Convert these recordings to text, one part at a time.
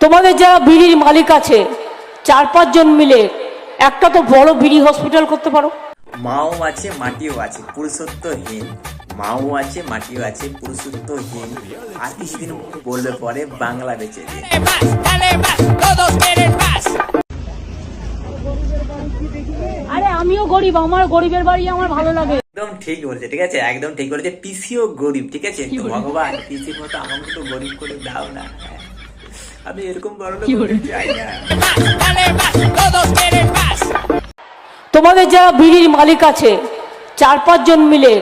তোমাদের যারা বিড়ির মালিক আছে চার পাঁচজন মিলে একটা তো বড় বিড়ি হসপিটাল করতে পারো। মাও আছে মাটিও আছে পুরুষত্বহীন। মাও আছে মাটিও আছে পুরুষত্বহীন। আর কিছুদিন বলবে পরে বাংলা বেঁচে. আরে আমিও গরিব আমার গরিবের বাড়ি আমার ভালো লাগে। একদম ঠিক বলেছে ঠিক আছে? একদম ঠিক বলেছে। পিসিও গরিব ঠিক আছে? তো ভগবান পিসির মতো আমাকে তো গরিব করে দাও না। আমি এরকম বড় লোক চাই না. তোমাদের যারা বিড়ির মালিক আছে চার পাঁচজন মিলে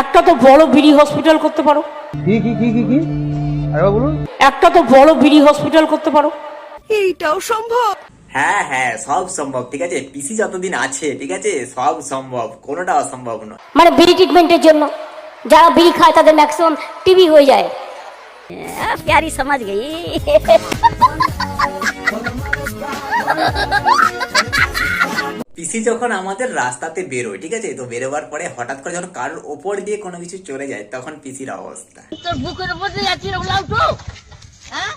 একটা তো বড় বিড়ি হসপিটাল করতে পারো। কি কি কি কি কি? আরেকবার বলুন। একটা তো বড় বিড়ি হসপিটাল করতে পারো। এইটাও সম্ভব? হ্যাঁ হ্যাঁ সব সম্ভব ঠিক আছে? পিসি যতদিন আছে ঠিক আছে? সব সম্ভব কোনোটা অসম্ভব নয়। মানে বিড়ি ট্রিটমেন্টের জন্য। যারা বিড়ি খায় তাদের ম্যাক্সিমাম টিবি হয়ে যায়। প্যারি সমাজ গই পিসি যখন আমাদের রাস্তাতে বেরোয় ঠিক আছে? তো বেরোবার পরে হঠাৎ করে যখন কারোর ওপর দিয়ে কোনো কিছু চলে যায় তখন পিসির অবস্থা। তোর বুকের উপর দিয়ে যাচ্ছি রে লাউটো হ্যাঁ?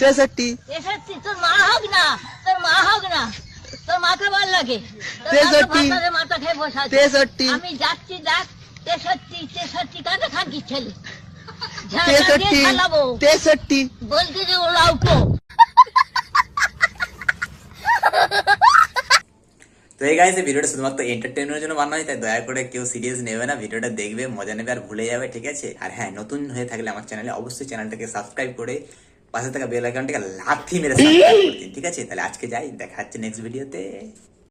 তেষট্টি। তেষট্টি? তোর মা হোক না তোর মা হোক না তোর মাকে ভালো লাগে। তো তেষট্টি। মাথা খেয়ে বসে আছে। তেষট্টি। আমি যাচ্ছি দেখ তেষট্টি তেষট্টি কাকে খাকি ছেলে। তেষট্টি তেষট্টি। বলতে যে ও তো এই গাইছে ভিডিওটা শুধুমাত্র এন্টারটেনমেন্টের জন্য বানানো হয় তাই দয়া করে কেউ সিরিয়াস নেবে না। ভিডিওটা দেখবে মজা নেবে আর ভুলে যাবে ঠিক আছে? আর হ্যাঁ নতুন হয়ে থাকলে আমার চ্যানেলে অবশ্যই চ্যানেলটাকে সাবস্ক্রাইব করে পাশে থাকা বেল আইকনটাকে লাথি মেরে সাবস্ক্রাইব করে দিন ঠিক আছে? তাহলে আজকে যাই দেখা হচ্ছে নেক্সট ভিডিওতে